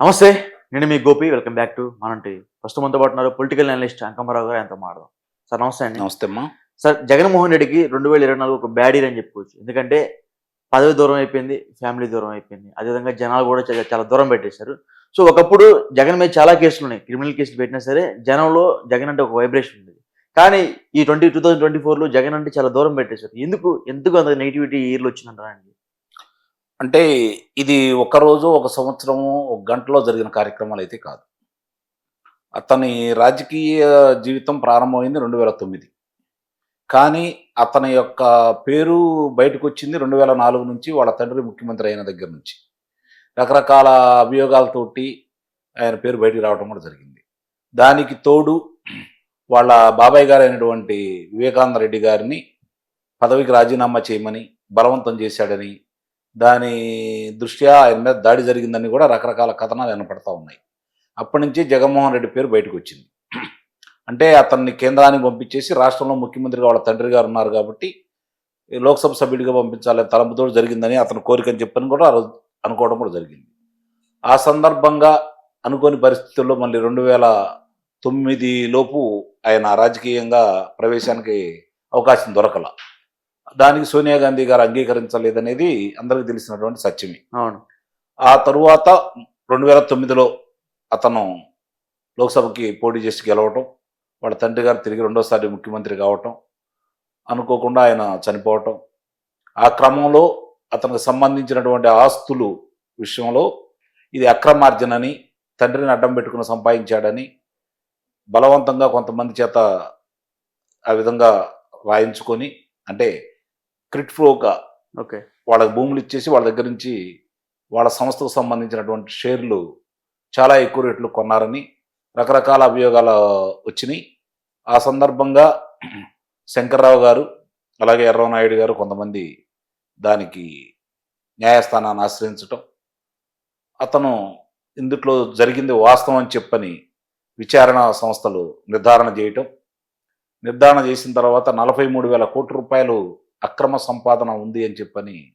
నమస్తే నేను మీ గోపి వెల్కమ్ బ్యాక్ టు మనంటి ప్రస్తుతం మనతో పాటు ఉన్నారు పొలిటికల్ అనలిస్ట్ అంకమ్మరావు గారు ఎంతో మాడదాం సార్ నమస్తే అండి. నమస్తే అమ్మా. సార్ జగన్మోహన్ రెడ్డికి రెండు వేల ఇరవై నాలుగు ఒక బ్యాడ్ ఇయర్ అని చెప్పుకోవచ్చు. ఎందుకంటే పదవి దూరం అయిపోయింది ఫ్యామిలీ దూరం అయిపోయింది. అదేవిధంగా జనాలు కూడా చాలా దూరం పెట్టేశారు. సో ఒకప్పుడు జగన్ మీద చాలా కేసులు ఉన్నాయి. క్రిమినల్ కేసులు పెట్టినా సరే జనంలో జగన్ అంటే ఒక వైబ్రేషన్ ఉంది కానీ ఈ ట్వంటీ టూ థౌసండ్ ట్వంటీ ఫోర్లో జగన్ అంటే చాలా దూరం పెట్టేశారు. ఎందుకు ఎందుకు అంత నెగిటివిటీ ఇయర్లు వచ్చిందంటారా అండి? అంటే ఇది ఒక రోజు ఒక సంవత్సరము ఒక గంటలో జరిగిన కార్యక్రమాలు అయితే కాదు. అతని రాజకీయ జీవితం ప్రారంభమైంది రెండు వేల తొమ్మిది. కానీ అతని యొక్క పేరు బయటకు వచ్చింది రెండు వేల నాలుగు నుంచి వాళ్ళ తండ్రి ముఖ్యమంత్రి అయిన దగ్గర నుంచి. రకరకాల అభియోగాలతోటి ఆయన పేరు బయటికి రావడం కూడా జరిగింది. దానికి తోడు వాళ్ళ బాబాయ్ గారు అయినటువంటి వివేకానంద రెడ్డి గారిని పదవికి రాజీనామా చేయమని బలవంతం చేశాడని దాని దృష్ట్యా ఆయన మీద దాడి జరిగిందని కూడా రకరకాల కథనాలు వినపడతా ఉన్నాయి. అప్పటి నుంచి జగన్మోహన్ రెడ్డి పేరు బయటకు వచ్చింది. అంటే అతన్ని కేంద్రానికి పంపించేసి రాష్ట్రంలో ముఖ్యమంత్రిగా వాళ్ళ తండ్రి గారు ఉన్నారు కాబట్టి ఈ లోక్సభ సభ్యుడిగా పంపించాలనే తలంపుతో జరిగిందని అతను కోరికని చెప్పని కూడా అనుకోవడం కూడా జరిగింది. ఆ సందర్భంగా అనుకోని పరిస్థితుల్లో మళ్ళీ రెండు వేల తొమ్మిది లోపు ఆయన రాజకీయంగా ప్రవేశానికి అవకాశం దొరకల. దానికి సోనియా గాంధీ గారు అంగీకరించలేదనేది అందరికీ తెలిసినటువంటి సత్యమే. అవును. ఆ తరువాత రెండు వేల తొమ్మిదిలో అతను లోక్సభకి పోటీ చేసి గెలవటం వాళ్ళ తండ్రి గారు తిరిగి రెండోసారి ముఖ్యమంత్రి కావటం అనుకోకుండా ఆయన చనిపోవటం ఆ క్రమంలో అతనికి సంబంధించినటువంటి ఆస్తులు విషయంలో ఇది అక్రమార్జనని తండ్రిని అడ్డం పెట్టుకుని సంపాదించాడని బలవంతంగా కొంతమంది చేత ఆ విధంగా రాయించుకొని అంటే క్రిట్ ఫ్లోగా ఓకే. వాళ్ళకి భూములు ఇచ్చేసి వాళ్ళ దగ్గర నుంచి వాళ్ళ సంస్థకు సంబంధించినటువంటి షేర్లు చాలా ఎక్కువ రేట్లు కొన్నారని రకరకాల అభియోగాలు వచ్చినాయి. ఆ సందర్భంగా శంకర్రావు గారు అలాగే ఎర్రవనాయుడు గారు కొంతమంది దానికి న్యాయస్థానాన్ని ఆశ్రయించటం అతను ఇందుట్లో జరిగింది వాస్తవం అని చెప్పని విచారణ సంస్థలు నిర్ధారణ చేయటం నిర్ధారణ చేసిన తర్వాత నలభై మూడు వేల కోట్ల రూపాయలు అక్రమ సంపాదన ఉంది అని చెప్పని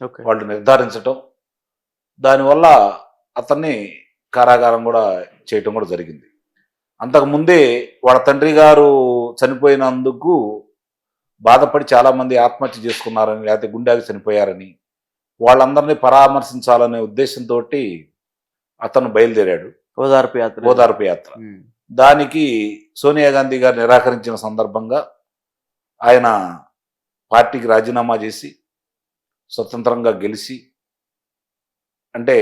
ఓకే. వాళ్ళు నిర్ధారించటం. దానివల్ల అతన్ని కారాగారం కూడా చేయటం కూడా జరిగింది. అంతకుముందే వాళ్ళ తండ్రి గారు చనిపోయినందుకు బాధపడి చాలామంది ఆత్మహత్య చేసుకున్నారని లేకపోతే గుండెకి చనిపోయారని వాళ్ళందరినీ పరామర్శించాలనే ఉద్దేశంతో అతను బయలుదేరాడు. ఓదార్పు యాత్ర. ఓదార్పు యాత్ర. దానికి సోనియా గాంధీ గారు నిరాకరించిన సందర్భంగా ఆయన పార్టీకి రాజీనామా చేసి స్వతంత్రంగా గెలిచి అంటే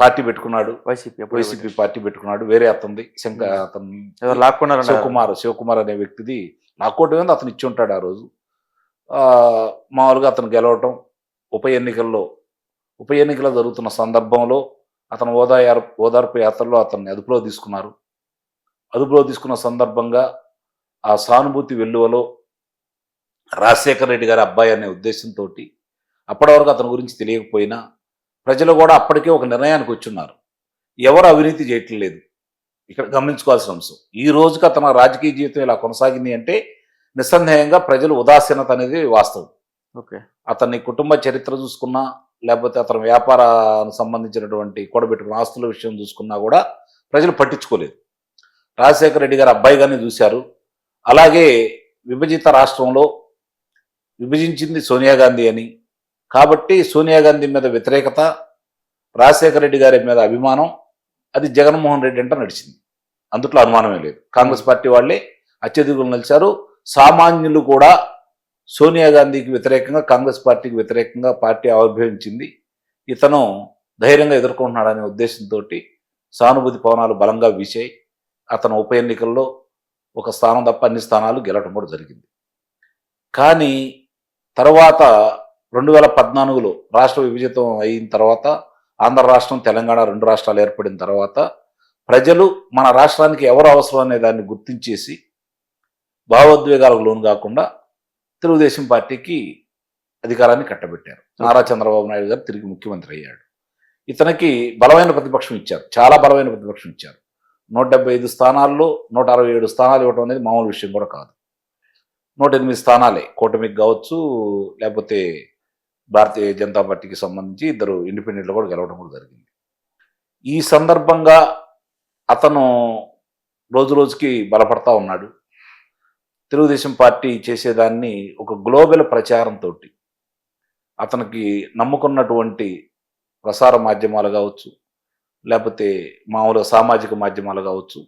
పార్టీ పెట్టుకున్నాడు. వైసీపీ వైసీపీ పార్టీ పెట్టుకున్నాడు. వేరే అతనిది శంకర్ అతను ఎవరు లాక్కున్నారంట శివకుమార్ శివకుమార్ అనే వ్యక్తిది. లాక్కోవటం ఏంది అతను ఇచ్చి ఉంటాడు ఆ రోజు. మామూలుగా అతను గెలవటం ఉప ఎన్నికల్లో ఉప ఎన్నికలు జరుగుతున్న సందర్భంలో అతను ఓదాయార్ ఓదార్పు యాత్రలో అతన్ని అదుపులో తీసుకున్నారు. అదుపులో తీసుకున్న సందర్భంగా ఆ సానుభూతి వెల్లువలో రాజశేఖర రెడ్డి గారి అబ్బాయి అనే ఉద్దేశంతో అప్పటి వరకు అతని గురించి తెలియకపోయినా ప్రజలు కూడా అప్పటికే ఒక నిర్ణయానికి వచ్చున్నారు. ఎవరు అవినీతి చేయట్లేదు. ఇక్కడ గమనించుకోవాల్సిన అంశం. ఈ రోజుకి అతను రాజకీయ జీవితం ఇలా కొనసాగింది అంటే నిస్సందేహంగా ప్రజలు ఉదాసీనత అనేది వాస్తవం. ఓకే. అతని కుటుంబ చరిత్ర చూసుకున్నా లేకపోతే అతని వ్యాపారానికి సంబంధించినటువంటి కూడబెట్టుకున్న ఆస్తుల విషయం చూసుకున్నా కూడా ప్రజలు పట్టించుకోలేదు. రాజశేఖర రెడ్డి గారు అబ్బాయిగానే చూశారు. అలాగే విభజిత రాష్ట్రంలో విభజించింది సోనియా గాంధీ అని. కాబట్టి సోనియా గాంధీ మీద వ్యతిరేకత రాజశేఖర రెడ్డి గారి మీద అభిమానం అది జగన్మోహన్ రెడ్డి అంటే నడిచింది. అందుట్లో అనుమానమే లేదు. కాంగ్రెస్ పార్టీ వాళ్ళే అత్యధికులు నిలిచారు. సామాన్యులు కూడా సోనియా గాంధీకి వ్యతిరేకంగా కాంగ్రెస్ పార్టీకి వ్యతిరేకంగా పార్టీ ఆవిర్భవించింది. ఇతను ధైర్యంగా ఎదుర్కొంటున్నాడనే ఉద్దేశంతో సానుభూతి పవనాలు బలంగా వీశాయి. అతను ఉప ఎన్నికల్లో ఒక స్థానం తప్ప అన్ని స్థానాలు గెలవడం కూడా జరిగింది. కానీ తర్వాత రెండు వేల పద్నాలుగులో రాష్ట్ర విభజితం అయిన తర్వాత ఆంధ్ర రాష్ట్రం తెలంగాణ రెండు రాష్ట్రాలు ఏర్పడిన తర్వాత ప్రజలు మన రాష్ట్రానికి ఎవరు అవసరం అనే దాన్ని గుర్తించేసి భావోద్వేగాలకు లోను కాకుండా తెలుగుదేశం పార్టీకి అధికారాన్ని కట్టబెట్టారు. నారా చంద్రబాబు నాయుడు గారు తిరిగి ముఖ్యమంత్రి అయ్యాడు. ఇతనికి బలమైన ప్రతిపక్షం ఇచ్చారు. చాలా బలమైన ప్రతిపక్షం ఇచ్చారు. నూట డెబ్బై ఐదు స్థానాల్లో నూట అరవై ఏడు స్థానాలు ఇవ్వడం అనేది మామూలు విషయం కూడా కాదు. నూట ఎనిమిది స్థానాలే. కూటమికి కావచ్చు లేకపోతే భారతీయ జనతా పార్టీకి సంబంధించి ఇద్దరు ఇండిపెండెంట్లు కూడా గెలవడం కూడా జరిగింది. ఈ సందర్భంగా అతను రోజు రోజుకి బలపడతా ఉన్నాడు. తెలుగుదేశం పార్టీ చేసేదాన్ని ఒక గ్లోబల్ ప్రచారంతో అతనికి నమ్ముకున్నటువంటి ప్రసార మాధ్యమాలు కావచ్చు లేకపోతే మామూలుగా సామాజిక మాధ్యమాలు కావచ్చు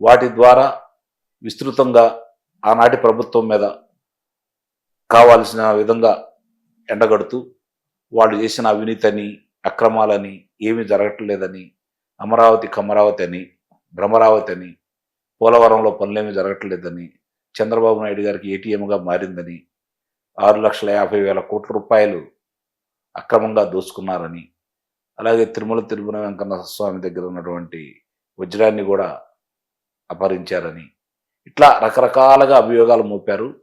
వాటి ద్వారా విస్తృతంగా ఆనాటి ప్రభుత్వం మీద కావాల్సిన విధంగా ఎండగడుతూ వాళ్ళు చేసిన అవినీతిని అక్రమాలని ఏమీ జరగట్లేదని అమరావతి కమరావతి అని భ్రమరావతి అని పోలవరంలో పనులేమీ జరగట్లేదని చంద్రబాబు నాయుడు గారికి ఏటీఎంగా మారిందని ఆరు లక్షల యాభై వేల కోట్ల రూపాయలు అక్రమంగా దోచుకున్నారని అలాగే తిరుమల తిరుమల వెంకన్న స్వామి దగ్గర ఉన్నటువంటి వజ్రాన్ని కూడా అపహరించారని ఇట్లా రకరకాలుగా అభియోగాలు మోపారు.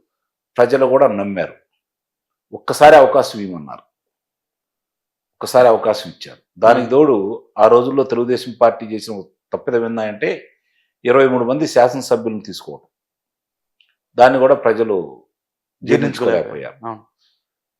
ప్రజలు కూడా నమ్మారు. ఒక్కసారి అవకాశం ఇవ్వమన్నారు. ఒక్కసారి అవకాశం ఇచ్చారు. దానికి తోడు ఆ రోజుల్లో తెలుగుదేశం పార్టీ చేసిన తప్పిదం ఏందంటే ఇరవై మూడు మంది శాసనసభ్యులను తీసుకోవడం దాన్ని కూడా ప్రజలు జీర్ణించుకోలేకపోయారు.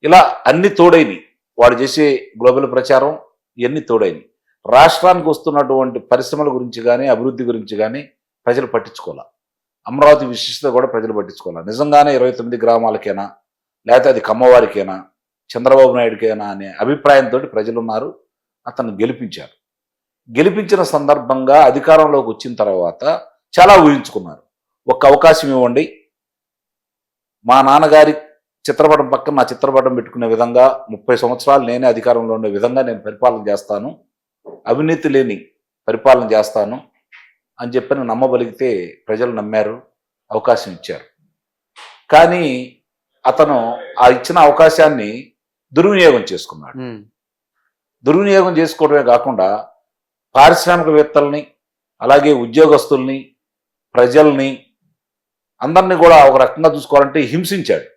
ఇలా అన్ని తోడైనవి. వాడు చేసే గ్లోబల్ ప్రచారం ఇవన్నీ తోడైనవి. రాష్ట్రానికి వస్తున్నటువంటి పరిశ్రమల గురించి కానీ అభివృద్ధి గురించి కానీ ప్రజలు పట్టించుకోవాలి అమరావతి విశిష్టత కూడా ప్రజలు పట్టించుకోవాలి. నిజంగానే ఇరవై తొమ్మిది గ్రామాలకేనా లేకపోతే అది కమ్మవారికేనా చంద్రబాబు నాయుడికైనా అనే అభిప్రాయంతో ప్రజలు ఉన్నారు అతను గెలిపించారు. గెలిపించిన సందర్భంగా అధికారంలోకి వచ్చిన తర్వాత చాలా ఊహించుకున్నారు. ఒక్క అవకాశం ఇవ్వండి. మా నాన్నగారి చిత్రపటం పక్కన నా చిత్రపటం పెట్టుకునే విధంగా ముప్పై సంవత్సరాలు నేనే అధికారంలో ఉండే విధంగా నేను పరిపాలన చేస్తాను. అవినీతి లేని పరిపాలన చేస్తాను. అని చెప్పని నమ్మబలిగితే ప్రజలు నమ్మారు అవకాశం ఇచ్చారు. కానీ అతను ఆ ఇచ్చిన అవకాశాన్ని దుర్వినియోగం చేసుకున్నాడు. దుర్వినియోగం చేసుకోవడమే కాకుండా పారిశ్రామికవేత్తల్ని అలాగే ఉద్యోగస్తుల్ని ప్రజల్ని అందరినీ కూడా ఒక రకంగా చూసుకోవాలంటే హింసించాడు.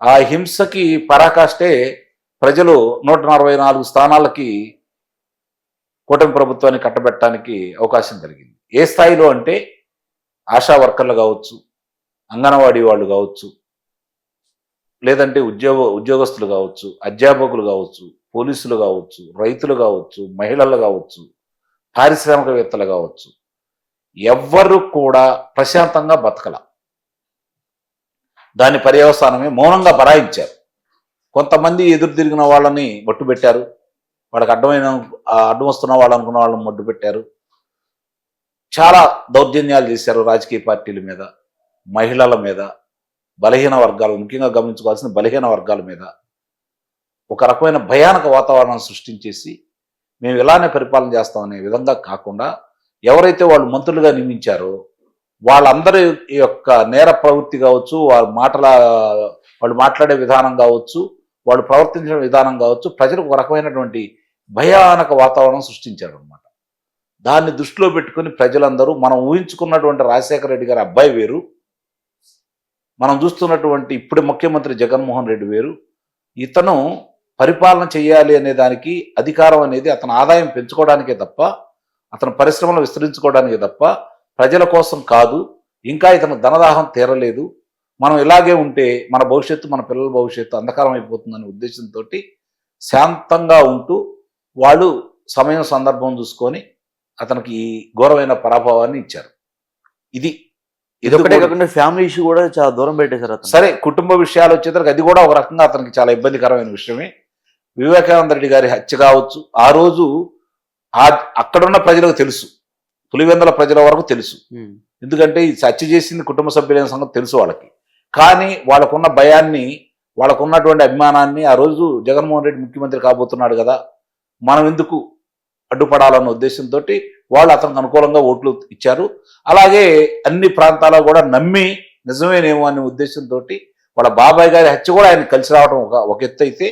ఆ హింసకి పరాకాష్టే ప్రజలు నూట నలభై నాలుగు స్థానాలకి కూటమి ప్రభుత్వాన్ని కట్టబెట్టడానికి అవకాశం కలిగింది ఏ స్థాయిలో అంటే ఆశా వర్కర్లు కావచ్చు అంగన్వాడీ వాళ్ళు కావచ్చు లేదంటే ఉద్యోగ ఉద్యోగస్తులు కావచ్చు అధ్యాపకులు కావచ్చు పోలీసులు కావచ్చు రైతులు కావచ్చు మహిళలు కావచ్చు పారిశ్రామికవేత్తలు కావచ్చు ఎవ్వరు కూడా ప్రశాంతంగా బతకల. దాని పర్యవసానమే మౌనంగా బరాయించారు. కొంతమంది ఎదురు తిరిగిన వాళ్ళని బొట్టు పెట్టారు వాళ్ళకి అడ్డమైన అడ్డం వస్తున్న వాళ్ళు అనుకున్న వాళ్ళని మొడ్డు పెట్టారు చాలా దౌర్జన్యాలు చేశారు రాజకీయ పార్టీల మీద మహిళల మీద బలహీన వర్గాలు ముఖ్యంగా గమనించుకోవాల్సిన బలహీన వర్గాల మీద ఒక రకమైన భయానక వాతావరణం సృష్టించేసి మేము ఇలానే పరిపాలన చేస్తామనే విధంగా కాకుండా ఎవరైతే వాళ్ళు మంత్రులుగా నియమించారో వాళ్ళందరి యొక్క నేర ప్రవృత్తి కావచ్చు వాళ్ళ మాటల వాళ్ళు మాట్లాడే విధానం కావచ్చు వాళ్ళు ప్రవర్తించిన విధానం కావచ్చు ప్రజలకు ఒక రకమైనటువంటి భయానక వాతావరణం సృష్టించారు అనమాట దాన్ని దృష్టిలో పెట్టుకుని ప్రజలందరూ మనం ఊహించుకున్నటువంటి రాజశేఖర రెడ్డి గారి అబ్బాయి వేరు. మనం చూస్తున్నటువంటి ఇప్పుడు ముఖ్యమంత్రి జగన్మోహన్ రెడ్డి వేరు. ఇతను పరిపాలన చేయాలి అనే దానికి అధికారం అనేది అతని ఆదాయం పెంచుకోవడానికే తప్ప అతను పరిశ్రమలు విస్తరించుకోవడానికే తప్ప ప్రజల కోసం కాదు. ఇంకా ఇతను ధనదాహం తీరలేదు. మనం ఇలాగే ఉంటే మన భవిష్యత్తు మన పిల్లల భవిష్యత్తు అంధకారం అయిపోతుందనే ఉద్దేశంతో శాంతంగా ఉంటూ వాళ్ళు సమయం సందర్భం చూసుకొని అతనికి ఘోరమైన పరాభవాన్ని ఇచ్చారు. ఇది ఇది ఇదొకటే కూడా- కాకుండా ఫ్యామిలీ ఇష్యూ కూడా చాలా దూరం పెట్టేశారు అతను. సరే కుటుంబ విషయాలు వచ్చేసరికి అది కూడా ఒక రకంగా అతనికి చాలా ఇబ్బందికరమైన విషయమే. వివేకానంద రెడ్డి గారి హత్య కావచ్చు. ఆ రోజు ఆ అక్కడున్న ప్రజలకు తెలుసు. పులివెందల ప్రజల వరకు తెలుసు. ఎందుకంటే ఈ హత్య చేసింది కుటుంబ సభ్యులైన సంగతి తెలుసు వాళ్ళకి. కానీ వాళ్ళకున్న భయాన్ని వాళ్ళకున్నటువంటి అభిమానాన్ని ఆ రోజు జగన్మోహన్ రెడ్డి ముఖ్యమంత్రి కాబోతున్నాడు కదా. మనం ఎందుకు అడ్డుపడాలన్న ఉద్దేశంతో వాళ్ళు అతనికి అనుకూలంగా ఓట్లు ఇచ్చారు. అలాగే అన్ని ప్రాంతాల్లో కూడా నమ్మి నిజమేనేమో అనే ఉద్దేశంతో వాళ్ళ బాబాయ్ గారి హత్య కూడా ఆయన కలిసి రావడం ఒక ఒక ఎత్తు అయితే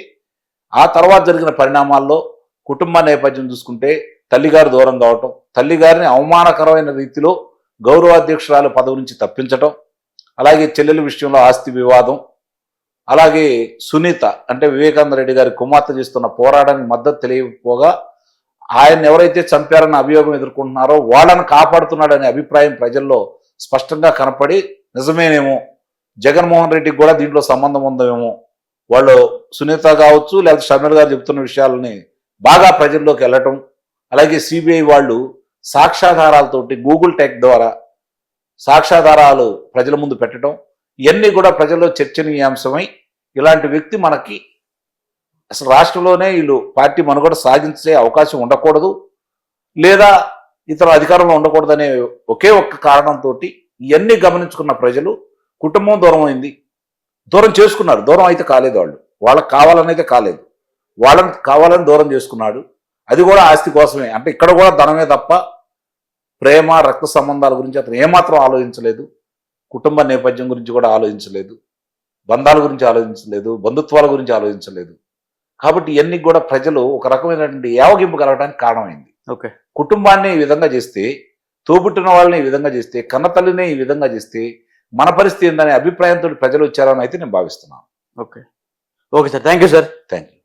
ఆ తర్వాత జరిగిన పరిణామాల్లో కుటుంబ నేపథ్యం చూసుకుంటే తల్లిగారు దూరం కావటం తల్లిగారిని అవమానకరమైన రీతిలో గౌరవాధ్యక్షురాలు పదవి నుంచి తప్పించటం అలాగే చెల్లెల విషయంలో ఆస్తి వివాదం అలాగే సునీత అంటే వివేకానంద రెడ్డి గారి కుమార్తె చేస్తున్న పోరాటానికి మద్దతు తెలియకపోగా ఆయన ఎవరైతే చంపారన్న అభియోగం ఎదుర్కొంటున్నారో వాళ్ళని కాపాడుతున్నాడనే అభిప్రాయం ప్రజల్లో స్పష్టంగా కనపడి నిజమేనేమో జగన్మోహన్ రెడ్డికి కూడా దీంట్లో సంబంధం ఉందేమో వాళ్ళు సునీత కావచ్చు లేకపోతే షమీర్ గారు చెప్తున్న విషయాలని బాగా ప్రజల్లోకి వెళ్ళటం అలాగే సిబిఐ వాళ్ళు సాక్ష్యాధారాలతోటి గూగుల్ టెక్ ద్వారా సాక్ష్యాధారాలు ప్రజల ముందు పెట్టడం ఇవన్నీ కూడా ప్రజల్లో చర్చనీయాంశమై ఇలాంటి వ్యక్తి మనకి అసలు రాష్ట్రంలోనే వీళ్ళు పార్టీ మనుగడ సాగించే అవకాశం ఉండకూడదు లేదా ఇతర అధికారంలో ఉండకూడదనే ఒకే ఒక్క కారణంతో ఇవన్నీ గమనించుకున్న ప్రజలు కుటుంబం దూరం అయింది. దూరం చేసుకున్నారు. దూరం అయితే కాలేదు వాళ్ళు. వాళ్ళకి కావాలనేది కాలేదు. వాళ్ళని కావాలని దూరం చేసుకున్నాడు. అది కూడా ఆస్తి కోసమే. అంటే ఇక్కడ కూడా ధనమే తప్ప ప్రేమ రక్త సంబంధాల గురించి అతను ఏమాత్రం ఆలోచించలేదు. కుటుంబ నేపథ్యం గురించి కూడా ఆలోచించలేదు. బంధాల గురించి ఆలోచించలేదు. బంధుత్వాల గురించి ఆలోచించలేదు. కాబట్టి ఇవన్నీ కూడా ప్రజలు ఒక రకమైనటువంటి యావగింపు కలగడానికి కారణమైంది. ఓకే. కుటుంబాన్ని ఈ విధంగా చేస్తే తోబుట్టిన వాళ్ళని ఈ విధంగా చేస్తే కన్నతల్లిని ఈ విధంగా చేస్తే మన పరిస్థితి ఏందనే అభిప్రాయంతో ప్రజలు వచ్చారని అయితే నేను భావిస్తున్నాను. Okay. Okay sir. Thank you sir. Thank you